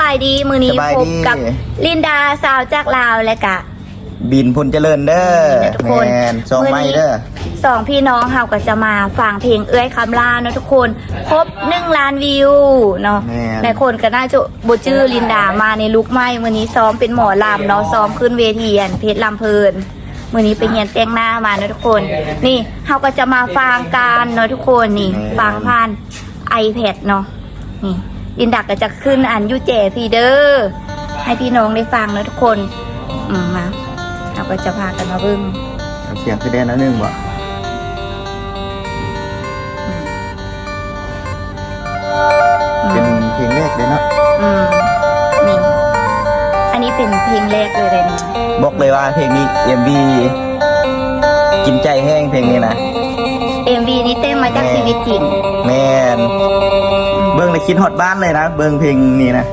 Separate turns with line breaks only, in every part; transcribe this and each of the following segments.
บายดี มือนี้
สบาย
พ
ดี
บกับลินดาสาวจากลาวและกะ
บินพลเจริญเด้อ
นี่นะทุก
แม
คน
นสองไม้เด้อ
สองพี่น้องเฮาก็จะมาฟังเพลงเอื้อยคำลาเนาะทุกคน ครบหนึ่งล้านวิวเนาะ
แม่น
หลายคนก็น่าจะบจื้อลินดามาในลุกไหมมือนี้ซ้อมเป็นหมอลำเนาะซ้อมขึ้นเวทีอันเพชรลำเพลินมือนี้ไปเรียนแต่งหน้ามาเนาะทุกคน นี่เฮาก็จะมาฟังกันเนาะทุกคนนี่ ฟังผ่าน iPad เนาะนี่ ลินดาก็จะขึ้นอันยูเจพี่เด้อให้พี่น้องได้ฟังเนาะทุกคน อืมมาเราก็จะพากันมาเบิ่ง
เอาเสียงคือได้นะหนึ่งบ่เป็นเพลงแรกเลยเนาะ
อืมนี่อันนี้เป็นเพลงแรกเลยเลยนี่
บอกเลยว่าเพลงนี้เอ็มบีกินใจแห้งเพลงนี้นะ
MV นี้เต้นมาจากชีวิตจริง
แมน เบิ้งเลยคิดฮอดบ้านเลยนะ เบิ้งเพลงนี้นะ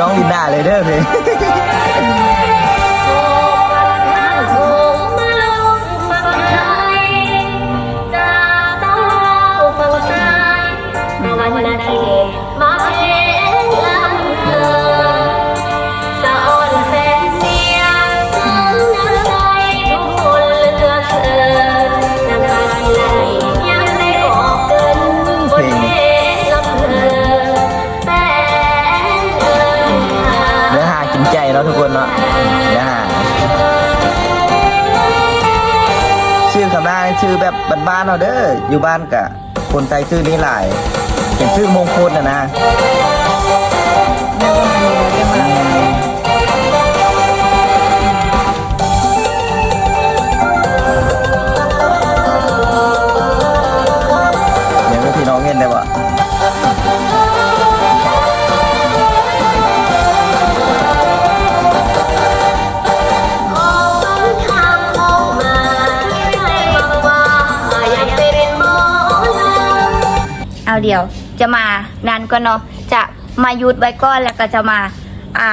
น้
อน้องลินดาเลยเด้อเพลง ออยู่บ้านกะคนใส่ชื่อนี้หลายเป็นชื่อมงคลนะนะ เอา
เดี๋ยว จะมานานก็เนาะจะมายุดไว้ก้อนแล้วก็จะมาอ่า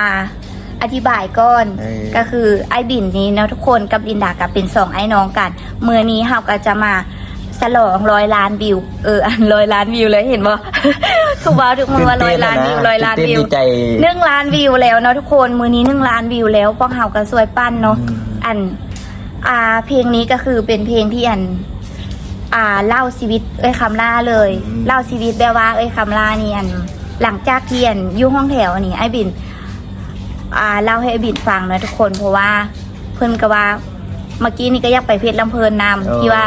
อธิบายก้อน
เออ
ก็คือไอ้บินนี้เนาะทุกคนกับลินดากับเป็นสองไอ้น้องกันเมื่อนี้เราก็จะมาสลองร้อยล้านวิวเอออันร้อยล้านวิวเลยเห็นบ่ทุกว่าทุกมือว่าร้อยล้านวิวร้อยล้านวิว
ตื่เต้ดีใจ
หนึ่งล้านวิวแล้วเนาะทุกคนมือนี้หนึ่งล้านวิวแล้วพวกเฮาก็สวยปั้นเนาะ
อืม
อัน อ่าเพลงนี้ก็คือเป็นเพลงที่อัน อ่าเล่าชีวิตเอ้ยคำล่าเลย
อืม
เล่าชีวิตแบบว่า เอ้ยคำล่านี่อันหลังจากที่อันอยู่ห้องแถวนี่ไอ้บิน อ่าเล่าให้ไอ้บินฟังเนาะทุกคนเพราะว่าเพิ่นก็ว่าเมื่อกี้นี่ก็อยากไปเพชรลำเพลินนำที่ว่า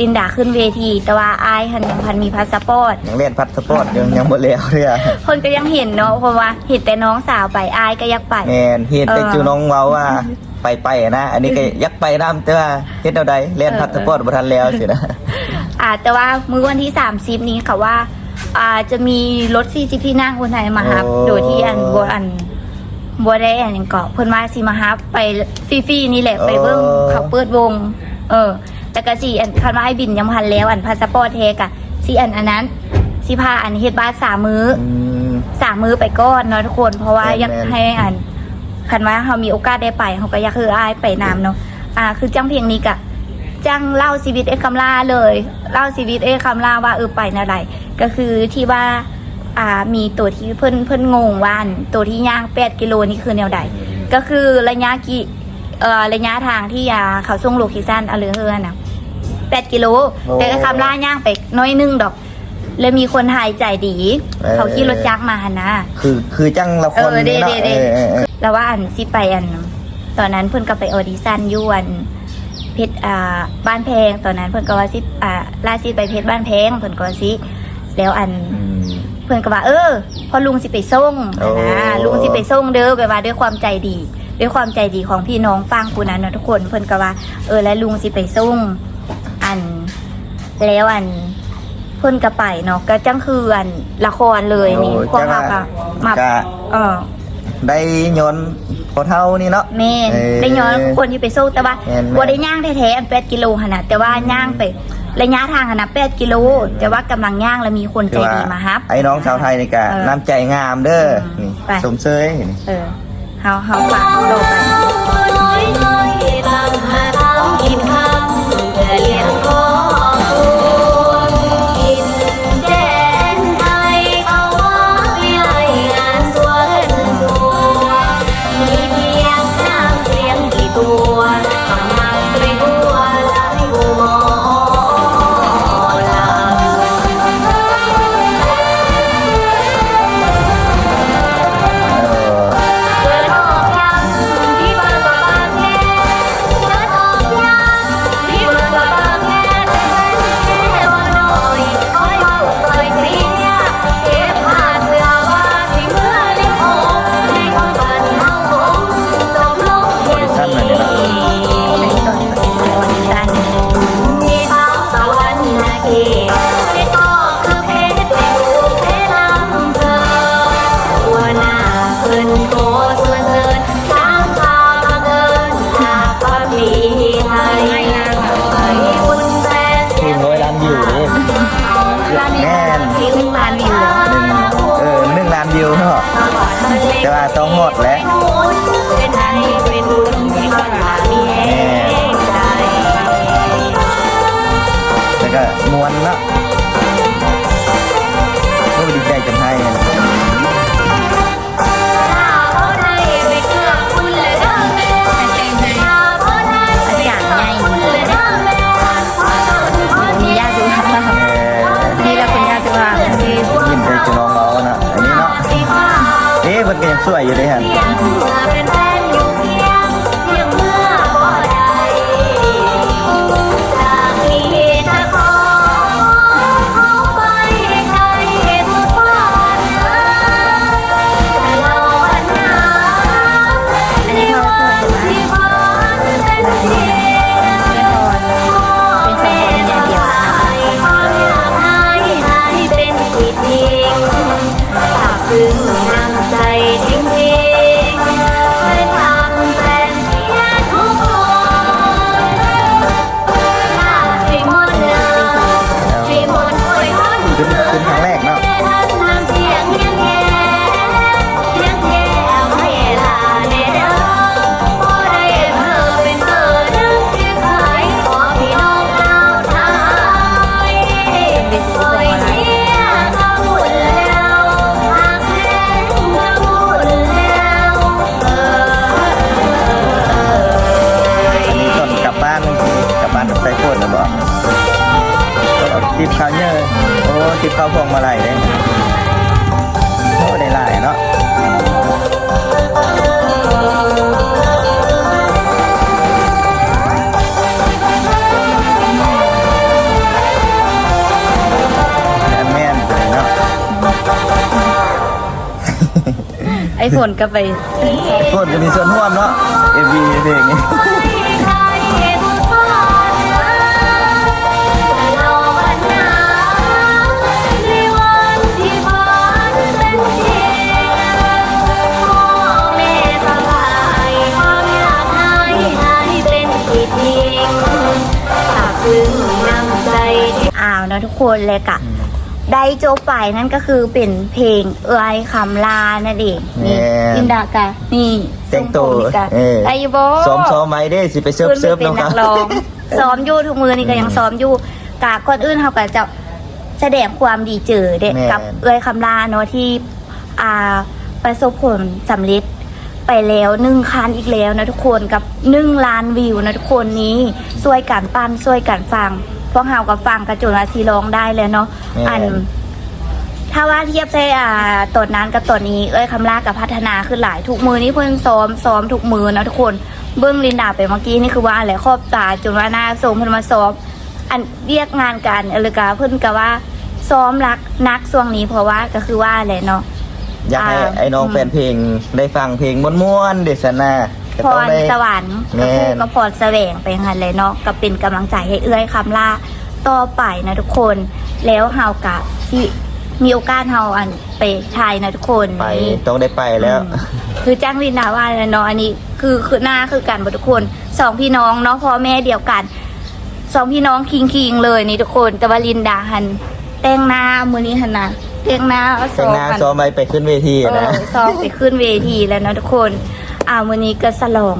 ลินดาขึ้นเวที แต่ว่าอายหันยังพันมีพาสปอร์ต
ยังเล่นพัดสปอร์ตยังยังหมดแล้วเลยอะ
คนก็ยังเห็นเนาะเพราะว่าเห็นแต่น้องสาวไปอายก็อยากไป
แมนเฮ็ดแต่
เออ
จูน้องเว้าว่า ไปไปนะ อันนี้ก็ยักไปน้ำแต่ว่าเฮ็ดเอาใดเล่นพัดสปอร์ตบ่ทันแล้วสินะ
อ่าแต่ว่ามื้อวันที่30นี้ค่ะว่า อ่าจะมีรถ40ที่นั่งคนไทยมาฮับ
โอ้
โดยที่อันบัวอันบัวได้อันหยังเกาะเพิ่นว่าสิมาฮับไปฟรีๆนี่แหละไปเบิ่งเขาเปิดวง เออ แต่ก็สิอันคันว่าให้บินยังพันแล้วอันพาสปอร์ตเทกะสิอันอันนั้นสิพาอันเฮ็ดบ้านสามมื้อ
อืม
สามมื้อไปก่อนเนาะทุกคน เพราะว่า
แม่นๆ
อยากให้อัน คันว่าเขามีโอกาสได้ไปเขาก็อยากคืออายไปนำเนาะอ่า คือจังเพลงนี้กะจังเล่าชีวิตเอ้คำล่าเลยเล่าชีวิตเอ้คำล่าว่าเออไปนะไรก็คือที่ว่าอ่ามีตัวที่เพิ่นเพิ่นงงว่าอันตัวที่ย่างแปดกิโลนี่คือแนวใด ก็คือระยะกี่เอ่อระยะทางที่ยาเขาส่งโลเคชั่นอาเลยเฮือนะแปดกิโลแต่ก็คำล่าย่างไปน้อยหนึงดอก แล้วมีคนหายใจดี
เออ
เขาขี่รถจักรมาหันนะ
คือคือจังละค
เอ
ร
อเด้
นี่เนาะ
เด้เด้
เออเออเออ
แล้วว่าอันสิไปอัน ตอนนั้นเพิ่นก็ไปออดิชั่นอยวนเพชรอ่าบ้านแพง ตอนนั้นเพิ่นก็ว่าสิอ่าล่าสิไปเพชรบ้านแพงเพิ่นก็สิแล้วอัน
อืม
เพื่อนก็ว่าเออพอลุงสิไปส่ง
โอ้
นะลุงสิไปส่งเด้อไปว่าด้วยความใจดี ด้วยความใจดีของพี่น้องฟังกูนั้นเนาะทุกคนเพื่อนก็ว่า เออแล้วลุงสิไปส่งอัน แล้วอัน เพื่อนก็ไปเนาะก็จังคืออันละครเลยนี่
โอ้
พวก
จัง
เรา
ว่า
ก็มา
ก็
เออ
ได้ย้อนพอเท่านี่เนาะ
แม่น
เออ
ได้ย้อนคนที่ไปสู้แต่ว่า
แม่นๆ
บ่ได้ย่างแท้ๆอัน8กิโลหั่นน่ะแต่ว่าย่างไประยะทางหั่นน่ะ8กิโล แต่ว่ากำลังย่างแล้วมีคนใจดีมารับ
ไอ้น้องชาวไทยนี่ก็
เออ
น้ำใจงามเด้อ
อืม
นี่
ไป
สมเชยนี่
เออเฮาเฮาฝากโตไปา
มดีไทยให้บุญแปล
ทีมร้อยล้านวิวนี่แม่น
ที่ขึ้นมาวิว
หนึ่งเออหนึ่งล้านวิวเนาะแต่ว่าต้องหมดแล้วะ
มัน
ฝนก็ไป
โคนจะมีส่วนร่วมเนาะเอวีเพลงนี้
ใครบุญฟ้าแต่เราวันนั้นในวันที่ฝันเป็นจริงพ่อแม่สบายความอยากให้ให้เป็นที่จริงฝากซึ้งน้ำใจที่
อ้าวเนอะทุกคนเลยกะ ได้โจบไปนั่นก็คือเป็นเพลงเอื้อยคำลานั่นเองนี่
แม่
อินดากะนี่
แต่งตัว
ทรงผมนี่กะ
เออ
ไอ้โบ
ซ้อมซ้อมไว้เด้สิไปเซิร์ฟ
ขึ้น
เซิร์ฟ
ไปเป็น
น้อง
นั
เขา
กร้องซ้อมอยู่ทุกมือนี่ก็ยังซ้อมอยู่กะก่อนอื่นเขาก็จะแสดงความดีเจอเด็ก
แม่
กับเอื้อยคำลาเนาะที่อ่าประสบผลสำเร็จไปแล้วหนึ่งคันอีกแล้วนะทุกคนกับหนึ่งล้านวิวนะทุกคนนี้ช่วยกันปั้นช่วยกันฟังพ วกเฮากับฟังกระจุนอาซีร้องได้เลยเนาะ
แม่
อัน ถ้าว่าเทียบใช่อ่าตอนนั้นกับตอนนี้เอ้ยคำลากับพัฒนาขึ้นหลายทุกมือนี่เพิ่นซ้อมซ้อมทุกมือนะทุกคนเบิ้งลินดาไปเมื่อกี้นี่คือว่าอะไรครอบตาจนว่าหน้าส่งเพิ่นมาซ้อม อันเรียกงานกันเอลิกาเพิ่นก็ว่าซ้อมรักนักช่วงนี้เพราะว่าก็คือว่าอะไรเนาะ
อยากให้
อ่า
ไอ้น้อง
อืม
แฟนเพลงได้ฟังเพลงม้วนๆเดชนา ก็
พ
ต้อง
ร
ได้
สวรรค์
แม่
ก็
น
คู่ก็พรแสวงไปหันเลยเนาะก็เป็นกำลังใจให้เอื้อยคำลาต่อไปนะทุกคน แล้วเฮากะที่มีโอกาสเฮาอันไปถ่ายนะทุกคน
ไป
นี่
ต้องได้ไปแล้ว
คือจ้างวินนาว่าเนาะอันนี้คือคือหน้าคือกันหมดทุกคนสองพี่น้องเนาะพ่อแม่เดียวกันสองพี่น้องคิงคิงๆเลยนี่ทุกคนแต่ว่าลินดาหันแต่งหน้ามือนี้หันนะแต่งหน้าเอาส
แต่ง
อง
หน้า
กัน
ซ้อมไปไปขึ้นเวที
เอ
นะ
อซ้อมไปขึ้นเวทีแล้วเนาะทุกคน อ่ามือนี้ก็สลอง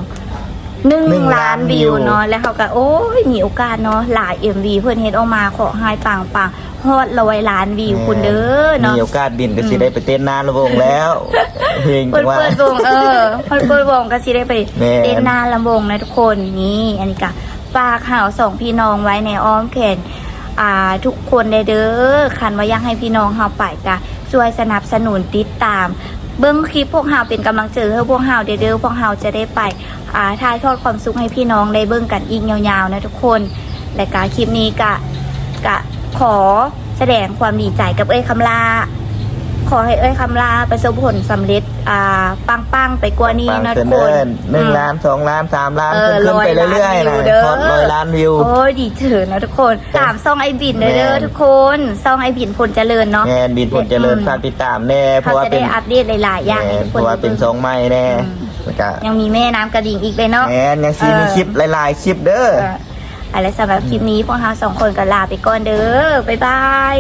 หนึ่ง
หนึ่ง
ล้า
ล้านน
วิว
วิว
เนาะแล้วเขาก็โอ้ยมีโอกาสเนาะหลายเอ็มวีเพื่อนเฮ็ดออกมาขอให้ปังปังๆฮอดร้อยล้านวิวคุณเด้อเนาะ
มีโอกาสบินก็สิได้ไปเต้นหน้าระวงแล้ว เพลง
เปิด
ว่า
เปิดวงเออเปิดเปิดวงก็สิได้ไป
แม่น
เต้นหน้าลำวงนะทุกคนนี่อันนี้ก็ฝากข่าวสองพี่น้องไว้ในอ้อมแขนอ่าทุกคนได้เด้อคันว่าอยากให้พี่น้องเฮาไปกะช่วยสนับสนุนติดตาม เบิ้งคลิปพวกเฮาเป็นกำลังใจให้พวกเฮาเด้อเด้อพวกเฮาจะได้ไปอ่าถ่ายทอดความสุขให้พี่น้องได้เบิ้งกันอีกยาวๆนะทุกคนและกาคลิปนี้กะกะขอแสดงความดีใจกับเอ้ยคำลา ขอให้เอ้ยคำลาประสบผลสำเร็จอ่าปังๆไปกว่านี้
ปัง
นะ
เกิ
ทุ
น
กค
เดิ
น
นหนึ่ง
อืม
ล้านสองล้านสามล้าน
เออ
ขึ้นขึ้นไป
ร้อยล้าน
เรื่อยๆนะ
วิวเด้อ
ฮอตร้อยล้านวิว
โอ้ยดีเถินนะทุกคนตามซ่องไอบินเด้อ
แม่
เด้อนทุกคนซ่องไอบินพลเจริญเนาะ
แงนบินผลเจริญฝากติดตามแน่เพ
เขา
ราะว่า
จะ
เป็
ได้
น
อัปเดตหลายๆอย่าง
แง
ให้
น
ทุก
เพ
คน
ราะว่าเป็นสองไม้แน่
อืม
แล้วก็
ยังมีแม่น้ำกระดิ่งอีกเลยเนาะ
แงนยังซี
เออ
มีคลิปหลายๆคลิปเด้อ
เอออะไรสำหรับคลิปนี้พวกเราสองคนก็ลาไปก่อนเด้อบ๊ายบาย